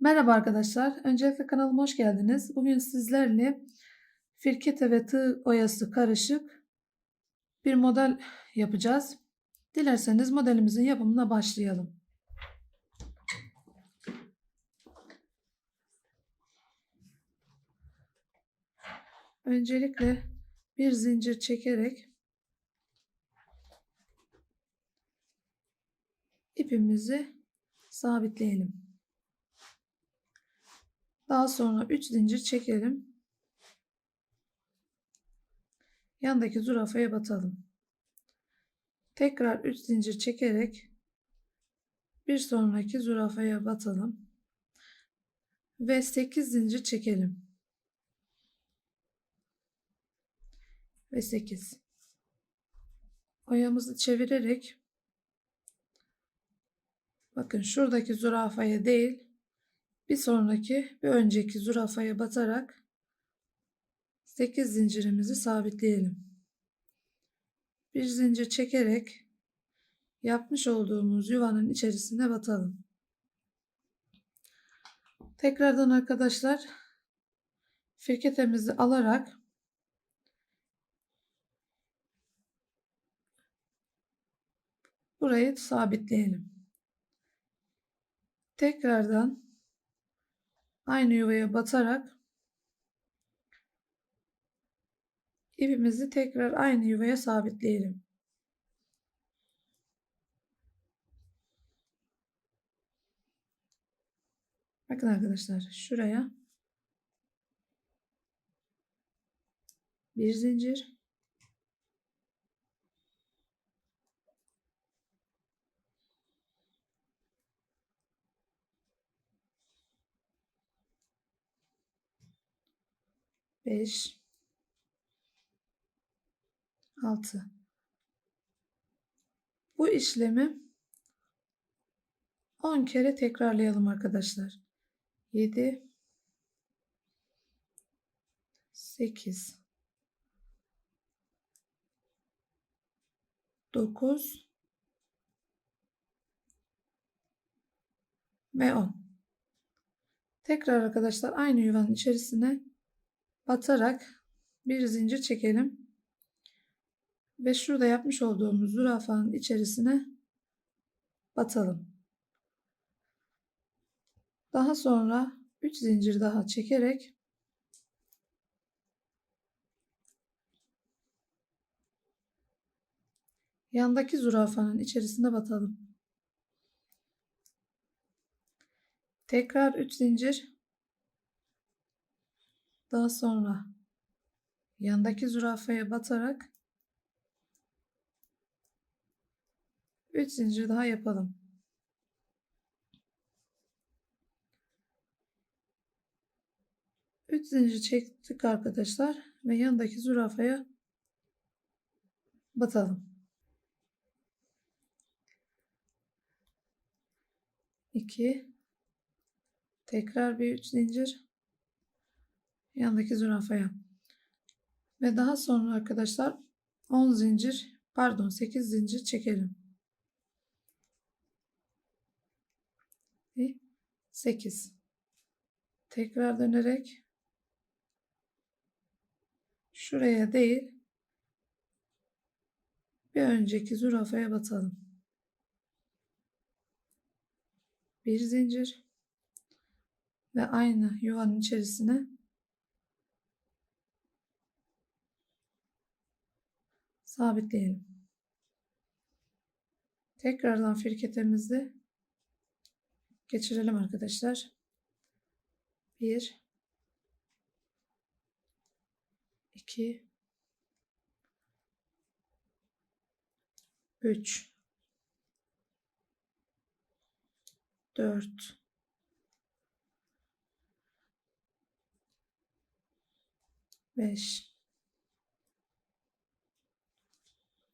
Merhaba arkadaşlar. Öncelikle kanalıma hoş geldiniz. Bugün sizlerle firkete ve tığ oyası karışık bir model yapacağız. Dilerseniz modelimizin yapımına başlayalım. Öncelikle bir zincir çekerek ipimizi sabitleyelim. Daha sonra 3 zincir çekelim. Yandaki zürafaya batalım. Tekrar 3 zincir çekerek bir sonraki zürafaya batalım. Ve 8 zincir çekelim. Ve 8. Oyamızı çevirerek bakın şuradaki zürafaya değil bir sonraki bir önceki zürafaya batarak 8 zincirimizi sabitleyelim. Bir zincir çekerek yapmış olduğumuz yuvanın içerisine batalım. Tekrardan arkadaşlar firketemizi alarak burayı sabitleyelim. Tekrardan aynı yuvaya batarak ipimizi tekrar aynı yuvaya sabitleyelim. Bakın arkadaşlar şuraya bir zincir beş. Altı. Bu işlemi 10 kere tekrarlayalım arkadaşlar. 7 8 9 ve 10. Tekrar arkadaşlar aynı yuvanın içerisine batarak bir zincir çekelim. Ve şurada yapmış olduğumuz zürafanın içerisine batalım. Daha sonra 3 zincir daha çekerek yandaki zürafanın içerisine batalım. Tekrar 3 zincir. Daha sonra yandaki zürafaya batarak 3 zincir daha yapalım. Üç zincir çektik arkadaşlar ve yandaki zürafaya batalım. 2 tekrar bir 3 zincir yandaki zürafaya ve daha sonra arkadaşlar 10 zincir pardon 8 zincir çekelim. 8 tekrar dönerek şuraya değil bir önceki zürafaya batalım. Bir zincir ve aynı yuvanın içerisine sabitleyelim. Tekrardan firketimizi geçirelim arkadaşlar. 1 2 3 4 5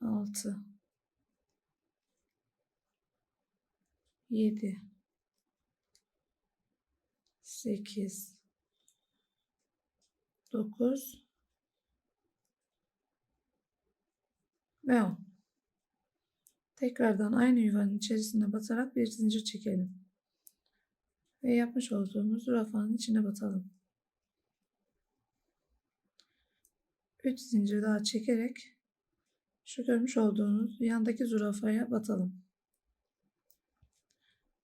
6 7 8 9 ve 10. Tekrardan aynı yuvanın içerisine batarak bir zincir çekelim. Ve yapmış olduğumuz zürafanın içine batalım. 3 zincir daha çekerek şu görmüş olduğunuz yandaki zürafaya batalım.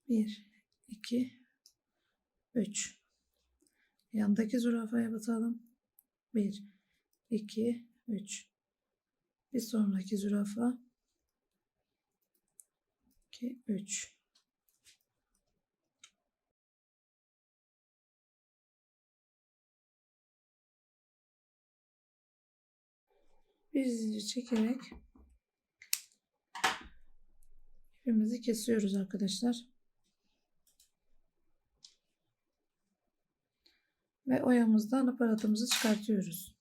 1 2 3 Yandaki zürafaya batalım. 1 2 3 Bir sonraki zürafa 2 3 bir zincir çekerek ipimizi kesiyoruz arkadaşlar. Ve oyamızdan aparatımızı çıkartıyoruz.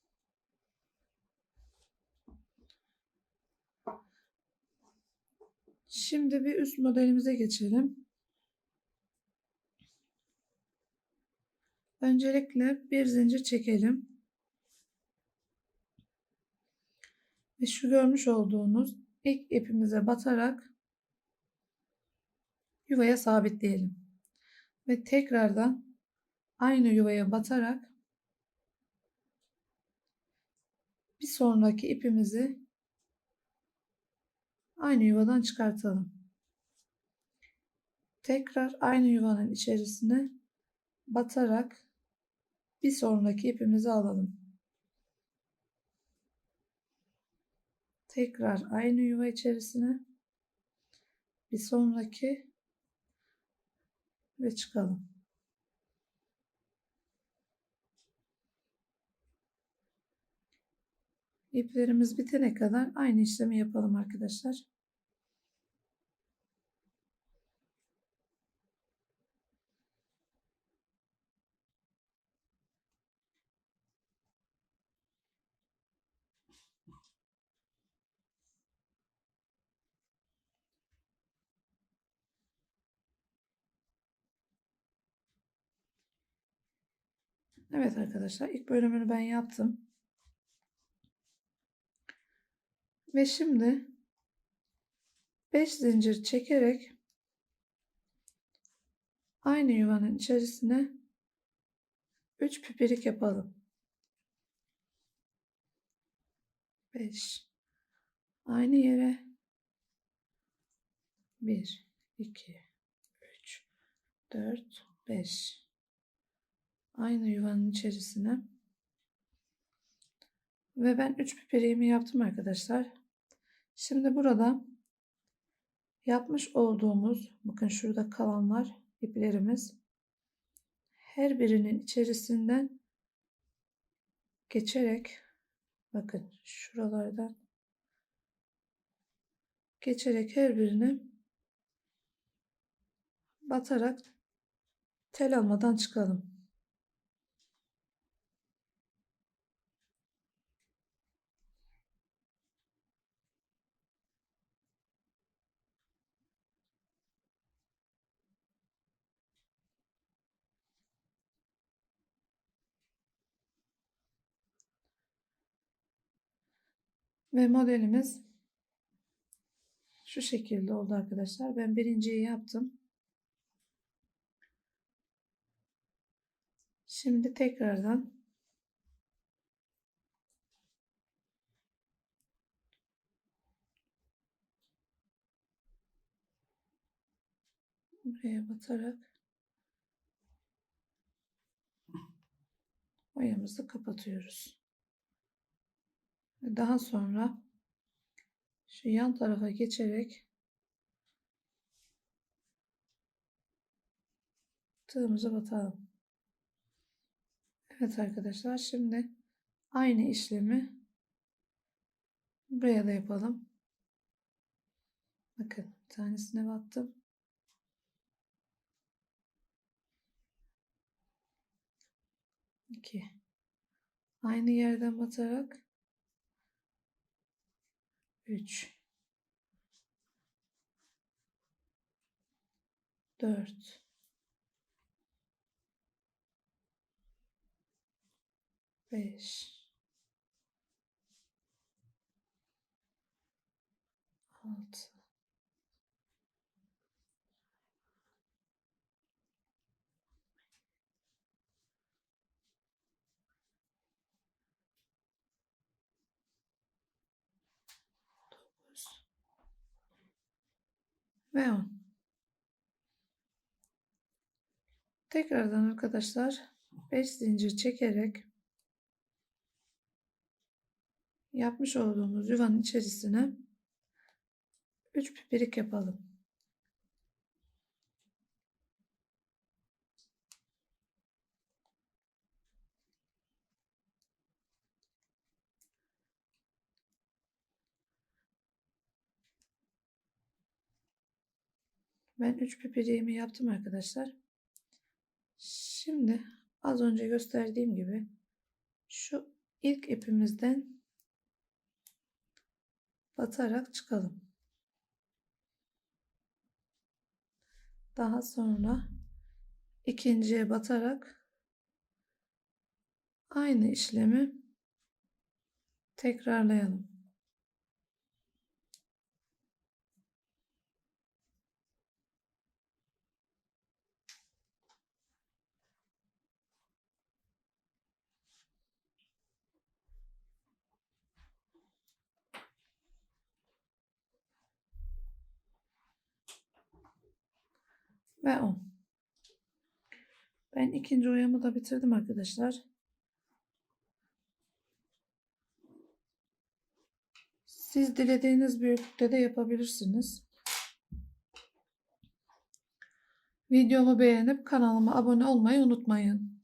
Şimdi bir üst modelimize geçelim. Öncelikle bir zincir çekelim. Şu görmüş olduğunuz ilk ipimize batarak yuvaya sabitleyelim. Ve tekrardan aynı yuvaya batarak bir sonraki ipimizi aynı yuvadan çıkartalım. Tekrar aynı yuvanın içerisine batarak bir sonraki ipimizi alalım. Tekrar aynı yuva içerisine bir sonraki ve çıkalım. İplerimiz bitene kadar aynı işlemi yapalım arkadaşlar. Evet arkadaşlar ilk bölümünü ben yaptım. Ve şimdi 5 zincir çekerek aynı yuvanın içerisine 3 pipirik yapalım. 5 aynı yere 1 2 3 4 5 aynı yuvanın içerisine ve ben 3 pipiriğimi yaptım arkadaşlar. Şimdi burada yapmış olduğumuz bakın şurada kalanlar iplerimiz her birinin içerisinden geçerek bakın şuralardan geçerek her birini batarak tel almadan çıkalım. Ve modelimiz şu şekilde oldu arkadaşlar. Ben birinciyi yaptım. Şimdi tekrardan buraya batarak oyamızı kapatıyoruz. Daha sonra şu yan tarafa geçerek tığımızı batalım. Evet arkadaşlar şimdi aynı işlemi buraya da yapalım. Bakın bir tanesine battım. İki. Aynı yerden batarak 3 4 5 6 ve 10. Tekrardan arkadaşlar 5 zincir çekerek yapmış olduğumuz yuvanın içerisine 3 pipirik yapalım. Ben 3 pipiriğimi yaptım arkadaşlar. Şimdi az önce gösterdiğim gibi şu ilk ipimizden batarak çıkalım. Daha sonra ikinciye batarak aynı işlemi tekrarlayalım. Ve 10. Ben ikinci oyamı da bitirdim arkadaşlar. Siz dilediğiniz büyüklükte de yapabilirsiniz. Videomu beğenip kanalıma abone olmayı unutmayın.